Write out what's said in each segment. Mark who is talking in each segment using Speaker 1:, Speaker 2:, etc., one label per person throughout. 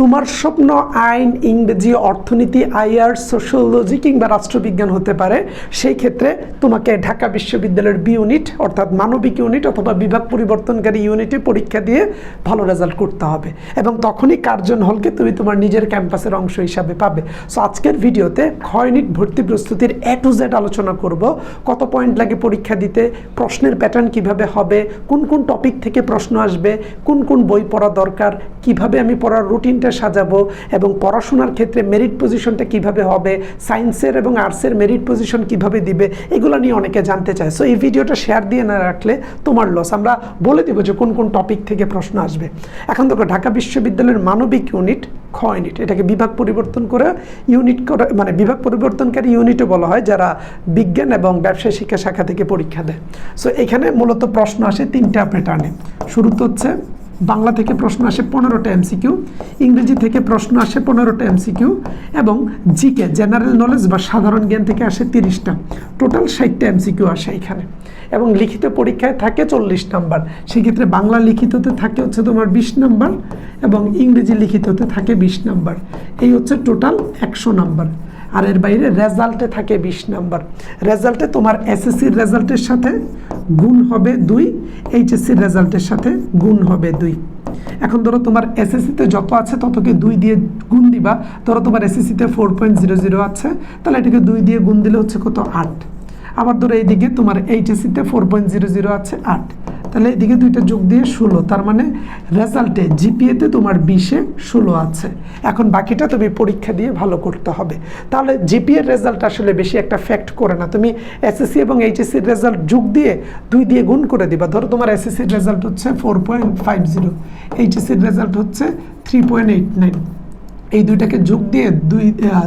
Speaker 1: তোমার স্বপ্ন, আইন, ইংরেজি, অর্থনীতি, আইআর সোশ্যোলজি কিংবা রাষ্ট্রবিজ্ঞান হতে পারে, সেই ক্ষেত্রে তোমাকে ঢাকা বিশ্ববিদ্যালয়ের বি ইউনিট, অর্থাৎ মানবিক ইউনিট অথবা বিভাগ পরিবর্তনকারী ইউনিটে পরীক্ষা দিয়ে ভালো রেজাল্ট করতে হবে। এবং তখনই কার্জন হলকে তুমি তোমার নিজের ক্যাম্পাসের অংশ হিসাবে পাবে। সো আজকের ভিডিওতে খ ইউনিট ভর্তি প্রস্তুতির এ টু জেড আলোচনা করব। কত পয়েন্ট লাগে পরীক্ষা দিতে? প্রশ্নের প্যাটার্ন কীভাবে হবে? কোন কোন টপিক থেকে প্রশ্ন আসবে? কোন কোন বই পড়া দরকার? কীভাবে আমি পড়ার রুটিনটা সাজাবো এবং পড়াশোনার ক্ষেত্রে মেরিট পজিশনটা কীভাবে হবে সায়েন্সের এবং আর্টসের মেরিট পজিশন কীভাবে দিবে, এগুলো নিয়ে অনেকে জানতে চায়। সো এই ভিডিওটা শেয়ার দিয়ে না রাখলে তোমার লস আমরা বলে দেবো যে কোন কোন টপিক থেকে প্রশ্ন আসবে। এখন দেখো, ঢাকা বিশ্ববিদ্যালয়ের মানবিক ইউনিট খ ইউনিট এটাকে বিভাগ পরিবর্তন করে ইউনিট করে মানে বিভাগ পরিবর্তনকারী ইউনিটও বলা হয়, যারা বিজ্ঞান এবং ব্যবসায় শিক্ষা শাখা থেকে পরীক্ষা দেয়। সো এখানে মূলত প্রশ্ন আসে তিনটা প্যাটার্নে শুরুতে হচ্ছে বাংলা থেকে প্রশ্ন আসে পনেরোটা এমসিকিউ ইংরেজি থেকে প্রশ্ন আসে পনেরোটা এমসিকিউ এবং জিকে, জেনারেল নলেজ বা সাধারণ জ্ঞান থেকে আসে তিরিশটা। টোটাল ষাটটা এমসিকিউ আসে এখানে। এবং লিখিত পরীক্ষায় থাকে চল্লিশ নাম্বার। সেক্ষেত্রে বাংলা লিখিততে থাকে হচ্ছে তোমার বিশ নাম্বার এবং ইংরেজি লিখিততে থাকে বিশ নাম্বার। এই হচ্ছে টোটাল একশো নাম্বার। আর এর বাইরে রেজাল্টে থাকে বিশ নাম্বার। রেজাল্টে তোমার এসএসসির রেজাল্টের সাথে গুণ হবে দুই এইচএসসির রেজাল্টের সাথে গুণ হবে দুই। এখন ধরো তোমার এসএসসিতে যত আছে ততকে দুই দিয়ে গুণ দিবা। ধরো তোমার এসএসসিতে ফোর পয়েন্ট জিরো জিরো আছে, তাহলে এটাকে দুই দিয়ে গুণ দিলে হচ্ছে কত? আট। আবার ধরো এইদিকে তোমার এইচএসসিতে ফোর পয়েন্ট জিরো জিরো আছে, আট। তাহলে এদিকে দুইটা যোগ দিয়ে ষোলো, তার মানে রেজাল্টে জিপিএতে তোমার বিশে ষোলো আছে। এখন বাকিটা তুমি পরীক্ষা দিয়ে ভালো করতে হবে। তাহলে জিপিএর রেজাল্ট আসলে বেশি একটা ফ্যাক্ট করে না। তুমি এসএসসি এবং এইচএসসির রেজাল্ট যোগ দিয়ে দুই দিয়ে গুণ করে দিবা। ধরো তোমার এসএসসির রেজাল্ট হচ্ছে ফোর পয়েন্ট ফাইভ জিরো এইচএসসির রেজাল্ট হচ্ছে থ্রি পয়েন্ট এইট নাইন এই দুইটাকে যোগ দিয়ে দুই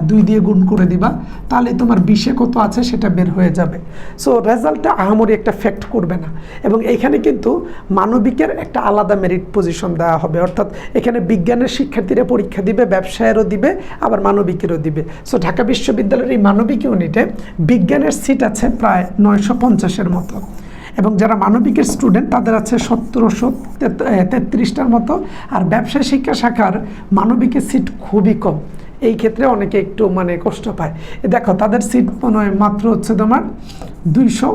Speaker 1: দুই দিয়ে গুণ করে দিবা, তাহলে তোমার বিশে কত আছে, সেটা বের হয়ে যাবে। সো রেজাল্টটা আহামরি একটা ফ্যাক্ট করবে না। এবং এখানে কিন্তু মানবিকের একটা আলাদা মেরিট পজিশন দেওয়া হবে। অর্থাৎ এখানে বিজ্ঞানের শিক্ষার্থীরা পরীক্ষা দিবে, ব্যবসায়েরও দিবে, আবার মানবিকেরও দিবে। সো ঢাকা বিশ্ববিদ্যালয়ের এই মানবিক ইউনিটে বিজ্ঞানের সিট আছে প্রায় নয়শো পঞ্চাশের মতো। এবং যারা মানবিকের স্টুডেন্ট তাদের আছে সতেরোশো তেত্রিশটার মতো। আর ব্যবসায় শিক্ষা শাখার মানবিকের সিট খুবই কম। এই ক্ষেত্রে অনেকে একটু মানে কষ্ট পায়। দেখো, তাদের সিট মনে হয় মাত্র হচ্ছে তোমার দুইশো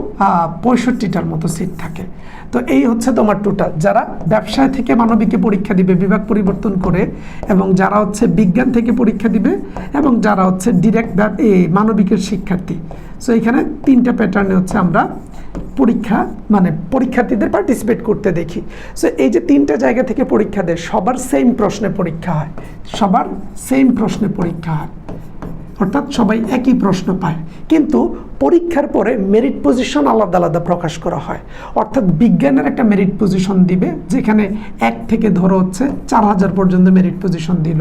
Speaker 1: পঁয়ষট্টিটার মতো সিট থাকে। তো এই হচ্ছে তোমার টোটাল যারা ব্যবসায় থেকে মানবিকে পরীক্ষা দিবে, বিভাগ পরিবর্তন করে, এবং যারা হচ্ছে বিজ্ঞান থেকে পরীক্ষা দিবে, এবং যারা হচ্ছে ডিরেক্ট এই মানবিকের শিক্ষার্থী। সো এখানে তিনটা প্যাটার্নে হচ্ছে আমরা পরীক্ষা মানে পরীক্ষার্থীদের পার্টিসিপেট করতে দেখি। সো এই যে তিনটা জায়গা থেকে পরীক্ষা দেয়, সবার সেম প্রশ্নে পরীক্ষা হয়। সবার সেম প্রশ্নে পরীক্ষা হয়। অর্থাৎ সবাই একই প্রশ্ন পায়। কিন্তু পরীক্ষার পরে মেরিট পজিশন আলাদা আলাদা প্রকাশ করা হয়। অর্থাৎ বিজ্ঞানের একটা মেরিট পজিশন দিবে, যেখানে এক থেকে ধরো হচ্ছে চার হাজার পর্যন্ত মেরিট পজিশন দিল।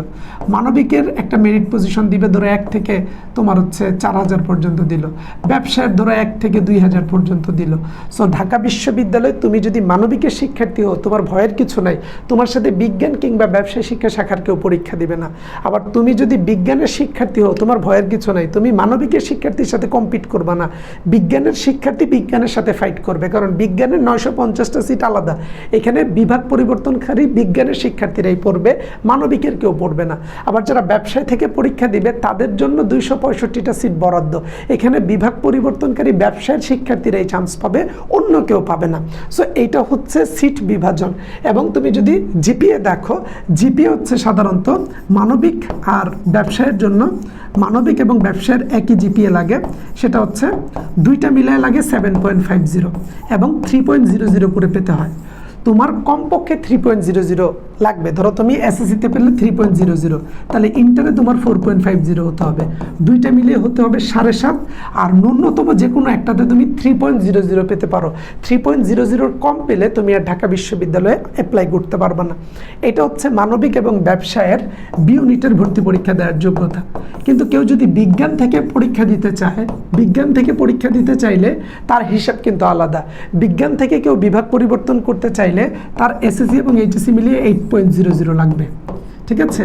Speaker 1: মানবিকের একটা মেরিট পজিশন দিবে ধরো এক থেকে তোমার হচ্ছে চার হাজার পর্যন্ত দিল। ব্যবসায়ের ধরো এক থেকে দুই হাজার পর্যন্ত দিল। সো ঢাকা বিশ্ববিদ্যালয়ে তুমি যদি মানবিকের শিক্ষার্থী হও, তোমার ভয়ের কিছু নাই। তোমার সাথে বিজ্ঞান কিংবা ব্যবসায় শিক্ষা শাখার কেউ পরীক্ষা দিবে না। আবার তুমি যদি বিজ্ঞানের শিক্ষার্থী হও, তোমার ভয়ের কিছু নাই। তুমি মানবিকের শিক্ষার্থীর সাথে কম্পিট করবে। না। বিজ্ঞানের শিক্ষার্থী বিজ্ঞানের সাথে ফাইট করবে। কারণ বিজ্ঞানের নয়শো পঞ্চাশটা সিট আলাদা। এখানে বিভাগ পরিবর্তনকারী বিজ্ঞানের শিক্ষার্থীরাই পড়বে। মানবিকের কেউ পড়বে না। আবার যারা ব্যবসায় থেকে পরীক্ষা দিবে, তাদের জন্য দুইশো পঁয়ষট্টিটা সিট বরাদ্দ। এখানে বিভাগ পরিবর্তনকারী ব্যবসায়ের শিক্ষার্থীরাই চান্স পাবে, অন্য কেউ পাবে না। সো এইটা হচ্ছে সিট বিভাজন। এবং তুমি যদি জিপিএ দেখো জিপিএ হচ্ছে সাধারণত মানবিক আর ব্যবসায়ের জন্য মানবিক এবং ব্যবসায়ের একই জিপিএ লাগে। সেটা হচ্ছে দুইটা মিলায় লাগে সেভেন পয়েন্ট ফাইভ জিরো এবং থ্রি পয়েন্ট জিরো জিরো করে পেতে হয়। তোমার কমপক্ষে থ্রি পয়েন্ট জিরো জিরো লাগবে। ধরো তুমি এসএসসিতে পেলে থ্রি পয়েন্ট জিরো জিরো তাহলে ইন্টারে তোমার ফোর পয়েন্ট ফাইভ জিরো হতে হবে। দুইটা মিলিয়ে হতে হবে সাড়ে সাত, আর ন্যূনতম যে কোনো একটাতে তুমি থ্রি পয়েন্ট জিরো জিরো পেতে পারো। থ্রি পয়েন্ট জিরো জিরোর কম পেলে তুমি আর ঢাকা বিশ্ববিদ্যালয়ে অ্যাপ্লাই করতে পারবে না। এটা হচ্ছে মানবিক এবং ব্যবসায়ের বি ইউনিটের ভর্তি পরীক্ষা দেওয়ার যোগ্যতা। কিন্তু কেউ যদি বিজ্ঞান থেকে পরীক্ষা দিতে চায়, বিজ্ঞান থেকে পরীক্ষা দিতে চাইলে তার হিসাব কিন্তু আলাদা। বিজ্ঞান থেকে কেউ বিভাগ পরিবর্তন করতে চাইলে তার এসএসসি এবং এইচএসসি মিলিয়ে এইট পয়েন্ট জিরো জিরো লাগবে ঠিক আছে?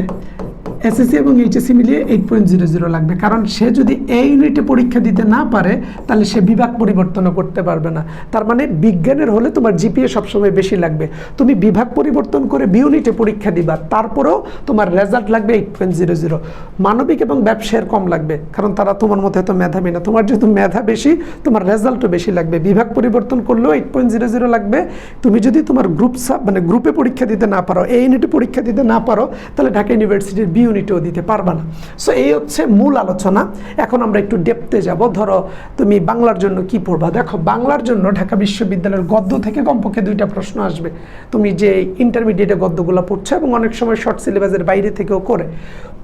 Speaker 1: এসএসসি এবং এইচএসসি মিলিয়ে এইট পয়েন্ট জিরো জিরো লাগবে। কারণ সে যদি এ ইউনিটে পরীক্ষা দিতে না পারে, তাহলে সে বিভাগ পরিবর্তনও করতে পারবে না। তার মানে বিজ্ঞানের হলে তোমার জিপিএ সবসময় বেশি লাগবে। তুমি বিভাগ পরিবর্তন করে বি ইউনিটে পরীক্ষা দিবা, তারপরেও তোমার রেজাল্ট লাগবে এইট পয়েন্ট জিরো জিরো মানবিক এবং ব্যবসায়ের কম লাগবে, কারণ তারা তোমার মতো এত মেধাবী না। তোমার যেহেতু মেধা বেশি, তোমার রেজাল্টও বেশি লাগবে। বিভাগ পরিবর্তন করলেও এইট পয়েন্ট জিরো জিরো লাগবে। তুমি যদি তোমার গ্রুপ সাব মানে গ্রুপে পরীক্ষা দিতে না পারো এ ইউনিটে পরীক্ষা দিতে না পারো, তাহলে ঢাকা ইউনিভার্সিটির বি ইউনিটেও দিতে পারবা না। সো এই হচ্ছে মূল আলোচনা। এখন আমরা একটু ডেপতে যাব। ধরো, তুমি বাংলার জন্য কি পড়বা? দেখো, বাংলার জন্য ঢাকা বিশ্ববিদ্যালয়ের গদ্য থেকে কমপক্ষে দুইটা প্রশ্ন আসবে। তুমি যে ইন্টারমিডিয়েটে গদ্যগুলো পড়ছো এবং অনেক সময় শর্ট সিলেবাসের বাইরে থেকেও করে,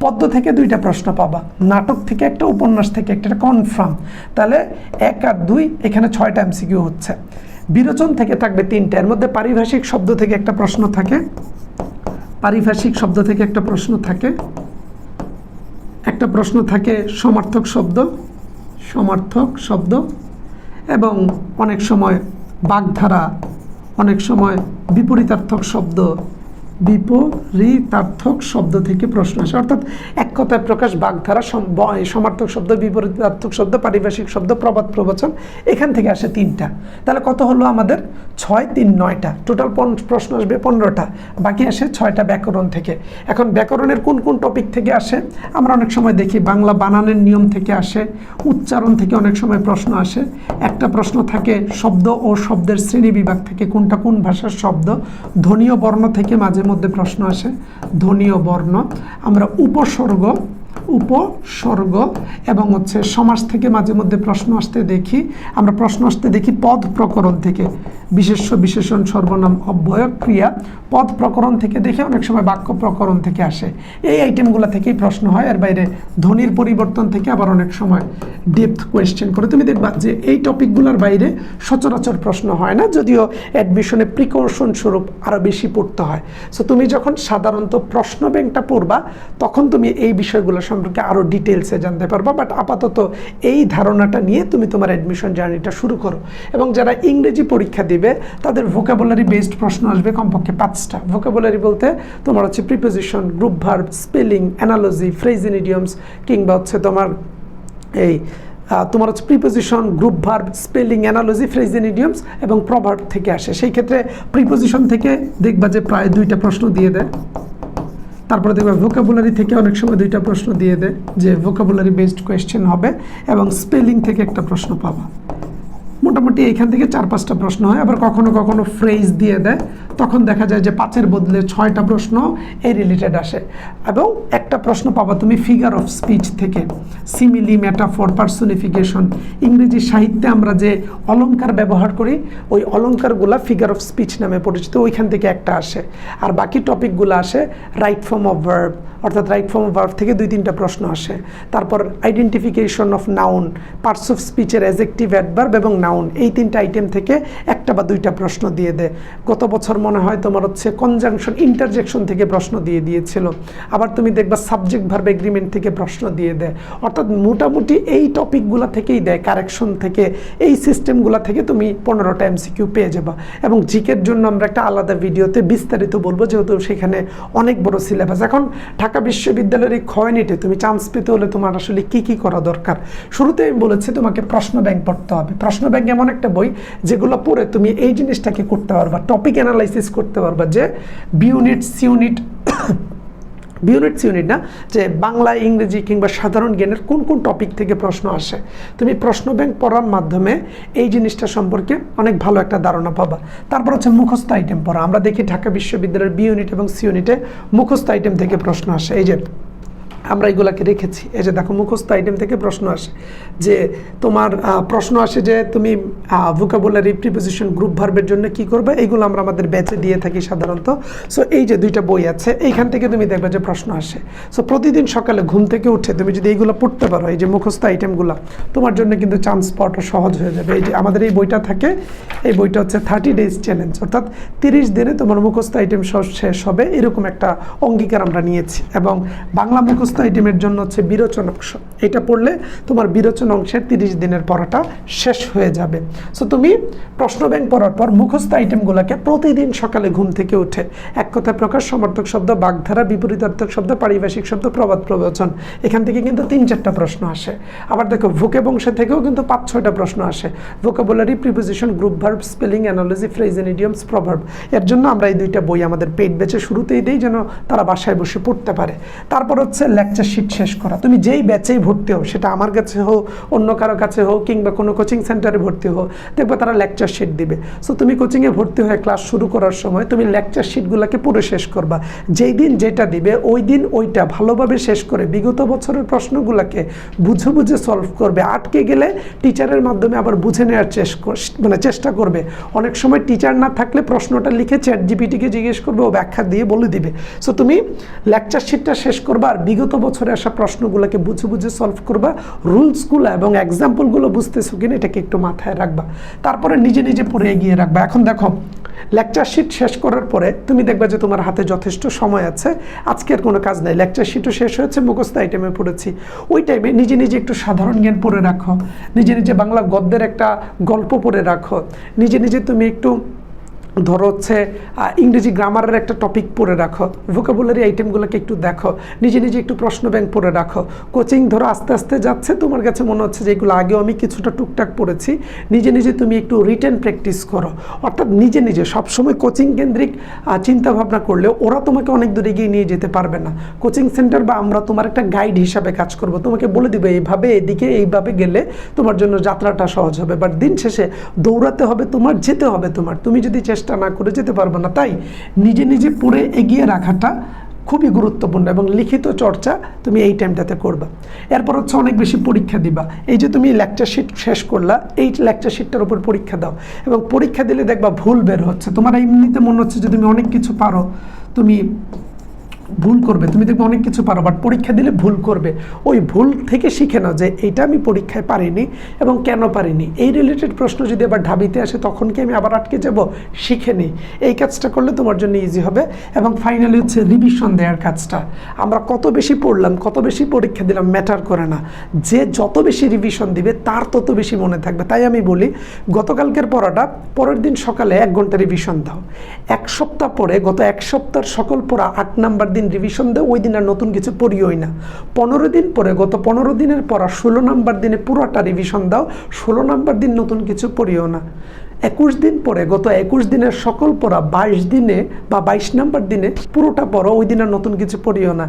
Speaker 1: পদ্য থেকে দুইটা প্রশ্ন পাবা। নাটক থেকে একটা, উপন্যাস থেকে একটা কনফার্ম তাহলে এক আর দুই, এখানে ছয়টা এমসিকিউ হচ্ছে। বিরোচন থেকে থাকবে তিনটা। এর মধ্যে পারিভাষিক শব্দ থেকে একটা প্রশ্ন থাকে। পারিভাষিক শব্দ থেকে একটা প্রশ্ন থাকে। একটা প্রশ্ন থাকে, সমার্থক শব্দ সমার্থক শব্দ, এবং অনেক সময় বাগধারা, অনেক সময় বিপরীতার্থক শব্দ বিপরীতার্থক শব্দ থেকে প্রশ্ন আসে। অর্থাৎ এক কথায় প্রকাশ বাগধারা সমার্থক শব্দ, বিপরীতার্থক শব্দ, পারিভাষিক শব্দ, প্রবাদ, প্রবচন, এখান থেকে আসে তিনটা। তাহলে কত হলো আমাদের? ছয়, তিন, নয়টা। টোটাল প্রশ্ন আসবে পনেরোটা। বাকি আসে ছয়টা ব্যাকরণ থেকে। এখন ব্যাকরণের কোন কোন টপিক থেকে আসে? আমরা অনেক সময় দেখি বাংলা বানানের নিয়ম থেকে আসে, উচ্চারণ থেকে অনেক সময় প্রশ্ন আসে। একটা প্রশ্ন থাকে, শব্দ ও শব্দের শ্রেণি বিভাগ থেকে কোনটা কোন ভাষার শব্দ? ধ্বনীয় বর্ণ থেকে মাঝে মধ্যে প্রশ্ন আসে, ধনীয় বর্ণ। আমরা উপসর্গ উপসর্গ এবং হচ্ছে সমাজ থেকে মাঝে মধ্যে প্রশ্ন আসতে দেখি। আমরা প্রশ্ন আসতে দেখি পদ প্রকরণ থেকে। বিশেষ্য বিশেষণ সর্বনাম অব্যয় ক্রিয়া পদ প্রকরণ থেকে দেখে অনেক সময় বাক্য প্রকরণ থেকে আসে। এই আইটেমগুলো থেকেই প্রশ্ন হয়, এর বাইরে ধ্বনির পরিবর্তন থেকে আবার অনেক সময় ডেপথ কোয়েশ্চেন করে। তুমি দেখবা যে এই টপিকগুলোর বাইরে সচরাচর প্রশ্ন হয় না, যদিও অ্যাডমিশনে প্রিকশন স্বরূপ আরও বেশি পড়তে হয়। সো তুমি যখন সাধারণত প্রশ্ন ব্যাংকটা পড়বা, তখন তুমি এই বিষয়গুলো সম্পর্কে আরও ডিটেলসে জানতে পারবা। বাট আপাতত এই ধারণাটা নিয়ে তুমি তোমার অ্যাডমিশন জার্নিটা শুরু করো। এবং যারা ইংরেজি পরীক্ষা দিবে, তাদের ভোকাবুলারি বেসড প্রশ্ন আসবে কমপক্ষে পাঁচটা। ভোকাবুলারি বলতে তোমার হচ্ছে preposition group verb spelling analogy phrase and idioms কিংবা হচ্ছে তোমার এই তোমার হচ্ছে preposition group verb spelling analogy phrase and idioms এবং প্রভার্ব থেকে আসে। সেই ক্ষেত্রে প্রিপোজিশন থেকে দেখবা যে প্রায় দুইটা প্রশ্ন দিয়ে দেয়। তারপরে দেখবে ভোকাবুলারি থেকে অনেক সময় দুইটা প্রশ্ন দিয়ে দেয় যে ভোকাবুলারি বেসড কোয়েশ্চেন হবে এবং স্পেলিং থেকে একটা প্রশ্ন পাবা। মোটামুটি এখান থেকে চার পাঁচটা প্রশ্ন হয়, আবার কখনো কখনো ফ্রেজ দিয়ে দেয়। তখন দেখা যায় যে পাঁচের বদলে ছয়টা প্রশ্ন এই রিলেটেড আসে। এবং একটা প্রশ্ন পাবা তুমি ফিগার অফ স্পিচ থেকে। সিমিলি মেটাফোর পার্সোনিফিকেশন ইংরেজি সাহিত্যে আমরা যে অলঙ্কার ব্যবহার করি, ওই অলঙ্কারগুলা ফিগার অফ স্পিচ নামে পরিচিত, ওইখান থেকে একটা আসে। আর বাকি টপিকগুলো আসে রাইট ফর্ম অফ ভার্ব অর্থাৎ রাইট ফর্ম অফ ভার্ব থেকে দুই তিনটা প্রশ্ন আসে। তারপর identification of noun parts of স্পিচের adjective adverb এবং নাউন এই তিনটা আইটেম থেকে একটা বা দুইটা প্রশ্ন দিয়ে দেয়। গত বছর মনে হয় তোমার হচ্ছে কনজাংশন ইন্টারজেকশন থেকে প্রশ্ন দিয়ে দিয়েছিল। আবার তুমি দেখবা সাবজেক্ট ভার্ব এগ্রিমেন্ট থেকে প্রশ্ন দিয়ে দেয়। অর্থাৎ মোটামুটি এই টপিকগুলো থেকেই দেয় কারেকশন থেকে। এই সিস্টেমগুলো থেকে তুমি পনেরোটা এমসিকিউ পেয়ে যাবা। এবং জিকের জন্য আমরা একটা আলাদা ভিডিওতে বিস্তারিত বলব, যেহেতু সেখানে অনেক বড় সিলেবাস এখন ঢাকা বিশ্ববিদ্যালয়ের এই খয়নিটে তুমি চান্স পেতে হলে তোমার আসলে কি কি করা দরকার? শুরুতে আমি বলেছি তোমাকে প্রশ্ন ব্যাংক পড়তে হবে। প্রশ্ন ব্যাংক এমন একটা বই যেগুলো পড়ে তুমি এই জিনিসটাকে করতে পারবা টপিক অ্যানালাইসিস করতে পারবা যে বি ইউনিট সি ইউনিট না, যে বাংলা, ইংরেজি কিংবা সাধারণ জ্ঞানের কোন কোন টপিক থেকে প্রশ্ন আসে। তুমি প্রশ্ন ব্যাংক পড়ার মাধ্যমে এই জিনিসটা সম্পর্কে অনেক ভালো একটা ধারণা পাবা। তারপর হচ্ছে মুখস্থ আইটেম পড়া। আমরা দেখি ঢাকা বিশ্ববিদ্যালয়ের বি ইউনিট এবং সি ইউনিটে মুখস্থ আইটেম থেকে প্রশ্ন আসে। এই যে আমরা এগুলাকে রেখেছি। এই যে দেখো, মুখস্থ আইটেম থেকে প্রশ্ন আসে যে তোমার প্রশ্ন আসে যে তুমি ভোকাবুলারি প্রিপোজিশন গ্রুপ ভার্বের জন্য কি করবে? এইগুলো আমরা আমাদের ব্যাচে দিয়ে থাকি সাধারণত। সো এই যে দুইটা বই আছে, এইখান থেকে তুমি দেখবে যে প্রশ্ন আসে। সো প্রতিদিন সকালে ঘুম থেকে উঠে তুমি যদি এইগুলো পড়তে পারো, এই যে মুখস্থ আইটেমগুলো তোমার জন্য কিন্তু চান্স পাওয়াটা সহজ হয়ে যাবে। এই যে আমাদের এই বইটা থাকে, এই বইটা হচ্ছে থার্টি ডেজ চ্যালেঞ্জ অর্থাৎ তিরিশ দিনে তোমার মুখস্থ আইটেম সব শেষ হবে, এরকম একটা অঙ্গীকার আমরা নিয়েছি। এবং বাংলা মুখস্থ মুখস্থ আইটেমের জন্য হচ্ছে বিরোচন অংশ। এটা পড়লে তোমার বিরোচন অংশের তিরিশ দিনের পড়াটা শেষ হয়ে যাবে। সো তুমি প্রশ্ন ব্যাংক পড়ার পর মুখস্থ আইটেমগুলোকে প্রতিদিন সকালে ঘুম থেকে উঠে এক কথায় প্রকাশ, সমর্থক শব্দ, বাগধারা, বিপরীতার্থক শব্দ, পারিভাষিক শব্দ, প্রবাদ প্রবচন। এখান থেকে কিন্তু তিন চারটা প্রশ্ন আসে। আবার দেখো ভোকে বংশে থেকেও কিন্তু পাঁচ ছয়টা প্রশ্ন আসে। Vocabulary preposition group verb spelling analogy phrase and idioms proverb এর জন্য আমরা এই দুইটা বই আমাদের পেট বেচে শুরুতেই দিই যেন তারা বাসায় বসে পড়তে পারে। তারপর হচ্ছে লেকচার শিট শেষ করা। তুমি যেই ব্যাচেই ভর্তি হও, সেটা আমার কাছে হোক, অন্য কারও কাছে হোক, কিংবা কোনো কোচিং সেন্টারে ভর্তি হও দেখবে তারা লেকচার শিট দিবে। সো তুমি কোচিংয়ে ভর্তি হয়ে ক্লাস শুরু করার সময় তুমি লেকচার শিটগুলোকে পুরো শেষ করবা। যেই দিন যেটা দিবে, ওই দিন ওইটা ভালোভাবে শেষ করে বিগত বছরের প্রশ্নগুলোকে বুঝে বুঝে সলভ করবে। আটকে গেলে টিচারের মাধ্যমে আবার বুঝে নেওয়ার মানে চেষ্টা করবে। অনেক সময় টিচার না থাকলে প্রশ্নটা লিখে চ্যাট জিপিটিকে জিজ্ঞেস করবে, ও ব্যাখ্যা দিয়ে বলে দিবে। সো তুমি লেকচার শিটটা শেষ করবা আর বিগত বছরে আসা প্রশ্নগুলোকে বুঝে বুঝে সলভ করবা রুলসগুলো এবং এক্সাম্পলগুলো বুঝতেছো কিনা এটাকে একটু মাথায় রাখবা। তারপরে নিজে নিজে পড়ে এগিয়ে রাখবা। এখন দেখো লেকচার শিট শেষ করার পরে তুমি দেখবে যে তোমার হাতে যথেষ্ট সময় আছে। আজকের কোনো কাজ নাই। লেকচার শিটও শেষ হয়েছে, মুখস্থ আইটেমে পড়েছি। ওই টাইমে নিজে নিজে একটু সাধারণ জ্ঞান পড়ে রাখো। নিজে নিজে বাংলা গদ্যের একটা গল্প পড়ে রাখো। নিজে নিজে তুমি একটু ধরো হচ্ছে ইংরেজি গ্রামারের একটা টপিক পড়ে রাখো ভোকাবুলারি আইটেমগুলোকে একটু দেখো নিজে নিজে একটু প্রশ্ন ব্যাংক পড়ে রাখো। কোচিং ধরো আস্তে আস্তে যাচ্ছে তোমার কাছে মনে হচ্ছে যে এগুলো আগেও আমি কিছুটা টুকটাক পড়েছি নিজে নিজে তুমি একটু রিটেন প্র্যাকটিস করো। অর্থাৎ নিজে নিজে সবসময় কোচিং কেন্দ্রিক আহ, চিন্তা ভাবনা করলে ওরা তোমাকে অনেক দূর এগিয়ে নিয়ে যেতে পারবে না। কোচিং সেন্টার বা আমরা তোমার একটা গাইড হিসাবে কাজ করব তোমাকে বলে দিবে এইভাবে এদিকে এইভাবে গেলে তোমার জন্য যাত্রাটা সহজ হবে। বাট দিন শেষে দৌড়াতে হবে তোমার যেতে হবে তোমার। তুমি যদি চেষ্টা না করে যেতে পারব না। তাই নিজে নিজে পড়ে এগিয়ে রাখাটা খুবই গুরুত্বপূর্ণ এবং লিখিত চর্চা তুমি এই টাইমটাতে করবা। এরপর হচ্ছে অনেক বেশি পরীক্ষা দিবা। এই যে তুমি লেকচার শিট শেষ করলা, এই লেকচার শিটটার উপর পরীক্ষা দাও এবং পরীক্ষা দিলে দেখবা ভুল বের হচ্ছে। তোমার এমনিতে মনে হচ্ছে যে তুমি অনেক কিছু পারো, তুমি ভুল করবে। তুমি দেখবে অনেক কিছু পারো বাট পরীক্ষা দিলে ভুল করবে। ওই ভুল থেকে শিখে নাও যে এটা আমি পরীক্ষায় পারিনি এবং কেন পারিনি। এই রিলেটেড প্রশ্ন যদি আবার ঢাবিতে আসে, তখন কি আমি আবার আটকে যাব? শিখে নিই। এই কাজটা করলে তোমার জন্য ইজি হবে। এবং ফাইনালি হচ্ছে রিভিশন দেওয়ার কাজটা। আমরা কত বেশি পড়লাম, কত বেশি পরীক্ষা দিলাম ম্যাটার করে না। যে যত বেশি রিভিশন দিবে, তার তত বেশি মনে থাকবে। তাই আমি বলি, গতকালকের পড়াটা, পরের দিন সকালে এক ঘণ্টা রিভিশন দাও। এক সপ্তাহ পরে গত এক সপ্তাহের সকল পড়া আট নাম্বার দিন রিভিশন দেয় ওই দিন আর নতুন কিছু পড়িওই না। পনেরো দিন পরে, গত পনেরো দিনের পড়া ষোলো নাম্বার দিনে পুরোটা রিভিশন দাও, ষোলো নাম্বার দিন নতুন কিছু পড়িও না। একুশ দিন পরে, গত একুশ দিনের সকল পড়া বাইশ দিনে বা বাইশ নাম্বার দিনে পুরোটা পড়ো, ওই দিন আর নতুন কিছু পড়িও না।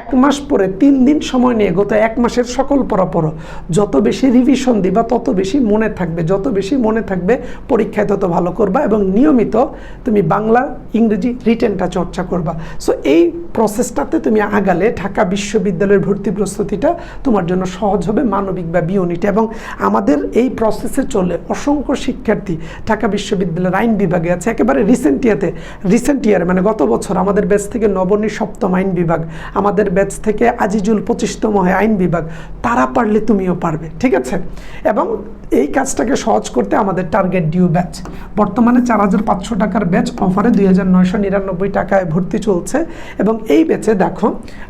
Speaker 1: এক মাস পরে তিন দিন সময় নিয়ে গত এক মাসের সকল পড়া পড়ো। যত বেশি রিভিশন দিবা, তত বেশি মনে থাকবে, যত বেশি মনে থাকবে, পরীক্ষায় তত ভালো করবা এবং নিয়মিত তুমি বাংলা, ইংরেজি রিটেনটা চর্চা করবা। সো এই প্রসেসটাতে তুমি আগালে ঢাকা বিশ্ববিদ্যালয়ের ভর্তি প্রস্তুতিটা তোমার জন্য সহজ হবে মানবিক বা বিউনিট এবং আমাদের এই প্রসেসে চলে অসংখ্য শিক্ষার্থী ঢাকা বিশ্ববিদ্যালয়ের আইন বিভাগে আছে। একেবারে রিসেন্ট ইয়াতে রিসেন্ট ইয়ারে মানে গত বছর আমাদের ব্যাচ থেকে নবনী সপ্তম আইন বিভাগ, আমাদের ব্যাচ থেকে আজিজুল পঁচিশতম হয় আইন বিভাগ, তারা পারলে তুমিও পারবে, ঠিক আছে? এবং এই কাজটাকে সহজ করতে আমাদের টার্গেট ডিউ ব্যাচ বর্তমানে চার হাজার পাঁচশো টাকার ব্যাচ অফারে দুই হাজার নয়শো নিরানব্বই টাকায় ভর্তি চলছে। এবং এই ব্যাচে দেখো,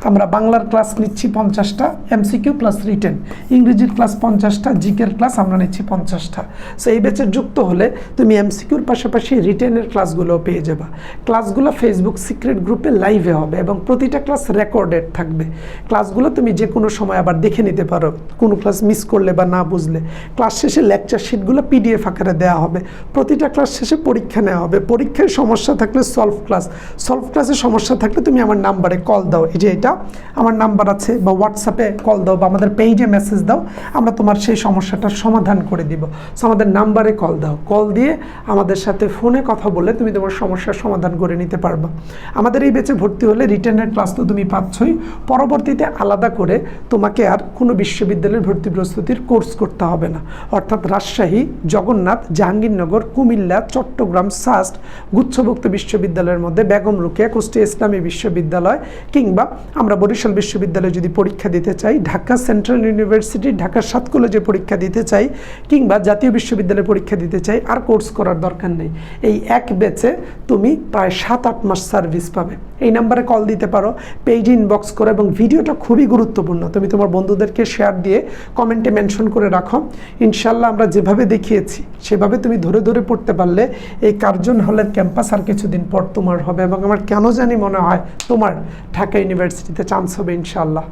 Speaker 1: আমরা বাংলার ক্লাস নিচ্ছি পঞ্চাশটা এমসিকিউ প্লাস রিটেন ইংরেজির ক্লাস পঞ্চাশটা, জিকের ক্লাস আমরা নিচ্ছি পঞ্চাশটা। সো এই ব্যাচে যুক্ত হলে তুমি এমসিকিউর পাশাপাশি রিটেনের ক্লাসগুলোও পেয়ে যাবা। ক্লাসগুলো ফেসবুক সিক্রেট গ্রুপে লাইভে হবে এবং প্রতিটা ক্লাস রেকর্ডেড থাকবে। ক্লাসগুলো তুমি যে কোনো সময় আবার দেখে নিতে পারো, কোনো ক্লাস মিস করলে বা না বুঝলে। ক্লাস শেষে লেকচার শিটগুলো পিডিএফ আকারে দেওয়া হবে। প্রতিটা ক্লাস শেষে পরীক্ষা নেওয়া হবে। পরীক্ষায় সমস্যা থাকলে সলভ ক্লাস সলভ ক্লাসে সমস্যা থাকলে তুমি আমার নাম্বারে কল দাও। এই যে এটা, আমার নাম্বার আছে বা হোয়াটসঅ্যাপে কল দাও বা আমাদের পেজে মেসেজ দাও, আমরা তোমার সেই সমস্যাটার সমাধান করে দিব। সো আমাদের নাম্বারে কল দাও। কল দিয়ে আমাদের সাথে ফোনে কথা বলে তুমি তোমার সমস্যার সমাধান করে নিতে পারবা। আমাদের এই বেচে ভর্তি হলে রিটার্নের ক্লাস তো তুমি পাচ্ছই। পরবর্তীতে আলাদা করে তোমাকে আর কোনো বিশ্ববিদ্যালয়ের ভর্তি প্রস্তুতির কোর্স করতে হবে না। অর্থাৎ রাজশাহী, জগন্নাথ, জাহাঙ্গীরনগর, কুমিল্লা, চট্টগ্রাম, সাস্ট, গুচ্ছভুক্ত বিশ্ববিদ্যালয়ের মধ্যে বেগম রুকিয়া, কুষ্টিয়া ইসলামী বিশ্ববিদ্যালয় বিশ্ববিদ্যালয় কিংবা আমরা বরিশাল বিশ্ববিদ্যালয়ে যদি পরীক্ষা দিতে চাই, ঢাকা সেন্ট্রাল ইউনিভার্সিটি, ঢাকা সাত কলেজে পরীক্ষা দিতে চাই কিংবা জাতীয় বিশ্ববিদ্যালয়ে পরীক্ষা দিতে চাই, আর কোর্স করার দরকার নেই। এই এক বেচে তুমি প্রায় সাত আট মাস সার্ভিস পাবে। এই নাম্বারে কল দিতে পারো, পেজ ইনবক্স করো এবং ভিডিওটা খুবই গুরুত্বপূর্ণ। তুমি তোমার বন্ধুদেরকে শেয়ার দিয়ে কমেন্টে মেনশন করে রাখো। ইনশাল্লাহ আমরা যেভাবে দেখিয়েছি, সেভাবে তুমি ধরে ধরে পড়তে পারলে এই কার্জন হলের ক্যাম্পাস আর কিছুদিন পর তোমার হবে এবং আমার কেন জানি মনে হয় তোমার ঢাকা ইউনিভার্সিটিতে চান্স হবে ইনশাল্লাহ